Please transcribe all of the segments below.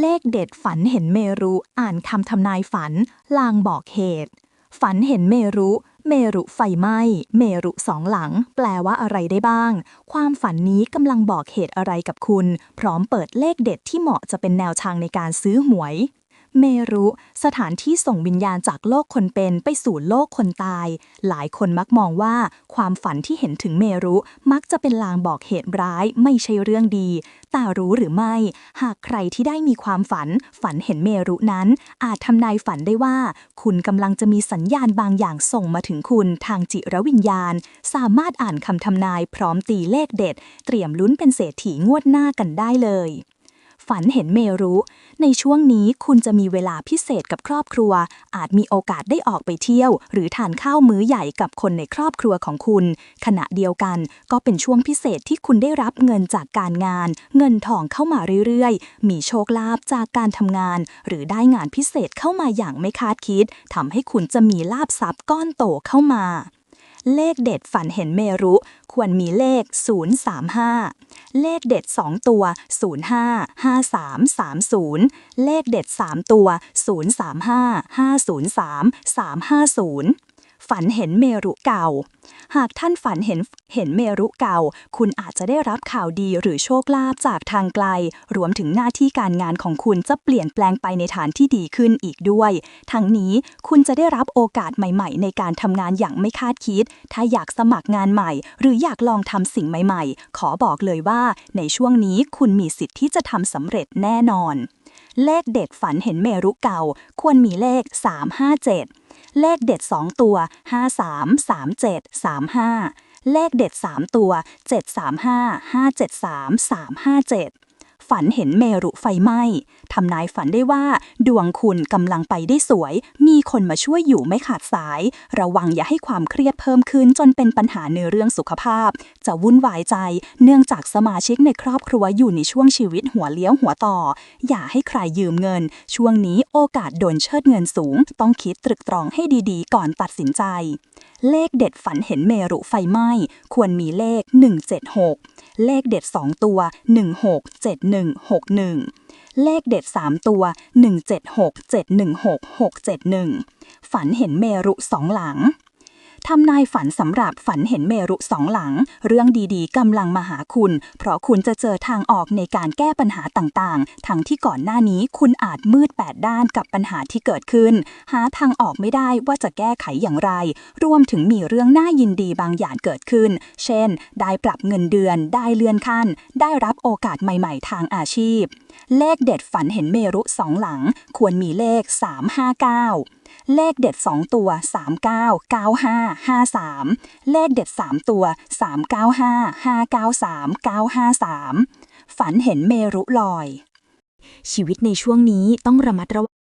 เลขเด็ดฝันเห็นเมรุอ่านคำทำนายฝัน ลางบอกเหตุ ฝันเห็นเมรุ เมรุไฟไหม้ เมรุสองหลัง แปลว่าอะไรได้บ้าง ความฝันนี้กำลังบอกเหตุอะไรกับคุณ พร้อมเปิดเลขเด็ดที่เหมาะจะเป็นแนวทางในการซื้อหวย เมรุ สถานที่ส่งวิญญาณจากโลกคนเป็นไปสู่โลกคนตาย หลายคนมักมองว่าความฝันที่เห็นถึงเมรุ มักจะเป็นลางบอกเหตุร้ายไม่ใช่เรื่องดี แต่รู้หรือไม่ หากใครที่ได้มีความฝัน ฝันเห็นเมรุนั้น อาจทำนายฝันได้ว่า คุณกำลังจะมีสัญญาณบางอย่างส่งมาถึงคุณทางจิรวิญญาณ สามารถอ่านคำทำนายพร้อมตีเลขเด็ด เตรียมลุ้นเป็นเศรษฐีงวดหน้ากันได้เลย ฝันเห็นเมรุในช่วงนี้คุณจะมีเวลาพิเศษกับครอบครัว อาจมีโอกาสได้ออกไปเที่ยว หรือทานข้าวมื้อใหญ่กับคนในครอบครัวของคุณ ขณะเดียวกันก็เป็นช่วงพิเศษที่คุณได้รับเงินจากการงาน เงินทองเข้ามาเรื่อยๆ มีโชคลาภจากการทำงาน หรือได้งานพิเศษเข้ามาอย่างไม่คาดคิดทำให้คุณจะมีลาบทรัพย์ก้อนโตเข้ามา เลขเด็ดฝันเห็นเมรุ ควรมีเลข 035 เลขเด็ด 2 ตัว 05 5330 เลขเด็ด 3 ตัว 035 503 350 ฝันเห็นเมรุเก่า หากท่านฝันเห็นเห็นเมรุเก่า คุณอาจจะได้รับข่าวดีหรือโชคลาภจากทางไกล รวมถึงหน้าที่การงานของคุณจะเปลี่ยนแปลงไปในฐานที่ดีขึ้นอีกด้วย ทั้งนี้คุณจะได้รับโอกาสใหม่ ๆ ในการทำงานอย่างไม่คาดคิด ถ้าอยากสมัครงานใหม่ หรืออยากลองทำสิ่งใหม่ ๆ ขอบอกเลยว่า ในช่วงนี้คุณมีสิทธิ์ที่จะทำสำเร็จแน่นอน เลขเด็ดฝันเห็นเมรุเก่า ควรมีเลข 357 เลขเด็ด 2 ตัว 53 37 35 เลขเด็ด 3 ตัว 735 573 357 ฝันเห็นเมรุไฟไหม้ทำนายฝันได้ว่า ดวงคุณกำลังไปได้สวย มีคนมาช่วยอยู่ไม่ขาดสาย ระวังอย่าให้ความเครียดเพิ่มขึ้นจนเป็นปัญหาในเรื่องสุขภาพ จะวุ่นวายใจ เนื่องจากสมาชิกในครอบครัวอยู่ในช่วงชีวิตหัวเลี้ยวหัวต่อ อย่าให้ใครยืมเงิน ช่วงนี้โอกาสโดนเชิดเงินสูง ต้องคิดตรึกตรองให้ดีๆ ก่อนตัดสินใจ เลขเด็ดฝันเห็นเมรุไฟไหม้ควรมีเลข 176 เลขเด็ด 2 ตัว167161 เลขเด็ด 3 ตัว 176 716 671 ฝันเห็นเมรุสองหลัง ทำนายฝันสำหรับฝันเห็นเมรุสองหลัง เรื่องดีๆกำลังมาหาคุณ เพราะคุณจะเจอทางออกในการแก้ปัญหาต่างๆ ทั้งที่ก่อนหน้านี้คุณอาจมืดแปดด้านกับปัญหาที่เกิดขึ้น หาทางออกไม่ได้ว่าจะแก้ไขอย่างไร รวมถึงมีเรื่องน่ายินดีบางอย่างเกิดขึ้น เช่น ได้ปรับเงินเดือน ได้เลื่อนขั้น ได้รับโอกาสใหม่ ๆ ทางอาชีพ เลขเด็ดฝันเห็นเมรุสองหลัง ควรมีเลข 359 เลขเด็ด 2 ตัว 399553 เลขเด็ด 3 ตัว 395593ฝันเห็นเมรุลอย ชีวิตในช่วงนี้ต้องระมัดระวัง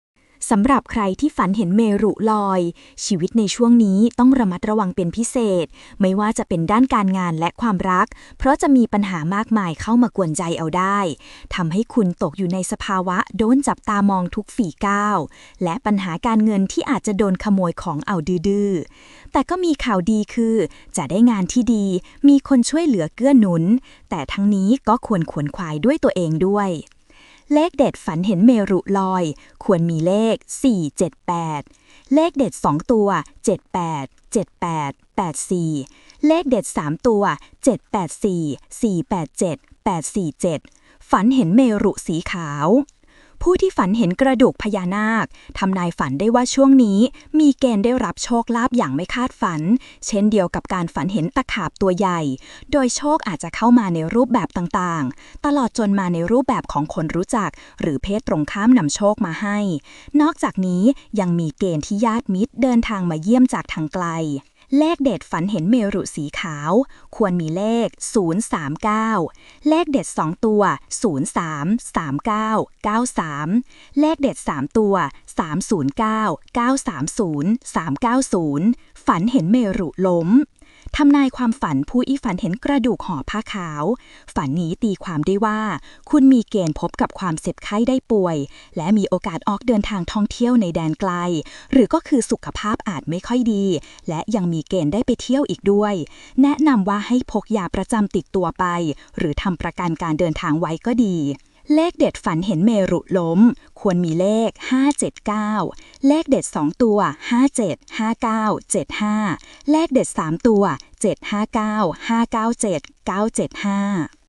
สำหรับใครที่ฝันเห็นเมรุลอย ชีวิตในช่วงนี้ต้องระมัดระวังเป็นพิเศษ ไม่ว่าจะเป็นด้านการงานและความรัก เพราะจะมีปัญหามากมายเข้ามากวนใจเอาได้ทำให้คุณตกอยู่ในสภาวะโดนจับตามองทุกฝีก้าวและปัญหาการเงินที่อาจจะโดนขโมยของเอาดื้อแต่ก็มีข่าวดีคือ จะได้งานที่ดี มีคนช่วยเหลือเกื้อหนุน แต่ทั้งนี้ก็ควรขวนขวายด้วยตัวเองด้วย เลขเด็ดฝันเห็นเมรุลอย ควรมีเลข 478 เลขเด็ด 2 ตัว 78 78 84 เลขเด็ด 3 ตัว 784 487 847 ฝันเห็นเมรุสีขาว ผู้ที่ฝันเห็นกระดูกพญานาคทำนายฝันได้ว่าช่วงนี้ มีเกณฑ์ได้รับโชคลาภอย่างไม่คาดฝัน เช่นเดียวกับการฝันเห็นตะขาบตัวใหญ่ โดยโชคอาจจะเข้ามาในรูปแบบต่างๆ ตลอดจนมาในรูปแบบของคนรู้จัก หรือเพศตรงข้ามนำโชคมาให้ นอกจากนี้ยังมีเกณฑ์ที่ญาติมิตรเดินทางมาเยี่ยมจากทางไกล เลขเด็ดฝันเห็นเมรุสีขาว ควรมีเลข 039 เลขเด็ด 2 ตัว 03 39 93 เลขเด็ด 3 ตัว 309 930 390 ฝันเห็นเมรุล้ม ทำนายความฝันผู้อีฝันเห็นกระดูกห่อผ้าขาว ฝันนี้ตีความได้ว่า คุณมีเกณฑ์พบกับความเจ็บไข้ได้ป่วย และมีโอกาสออกเดินทางท่องเที่ยวในแดนไกล หรือก็คือสุขภาพอาจไม่ค่อยดี และยังมีเกณฑ์ได้ไปเที่ยวอีกด้วย แนะนำว่าให้พกยาประจำติดตัวไป หรือทำประกันการเดินทางไว้ก็ดี เลขเด็ดฝันเห็นเมรุล้ม ควรมีเลข 579 เลขเด็ด 2 ตัว 57 59 75 เลขเด็ด 3 ตัว 759 597 975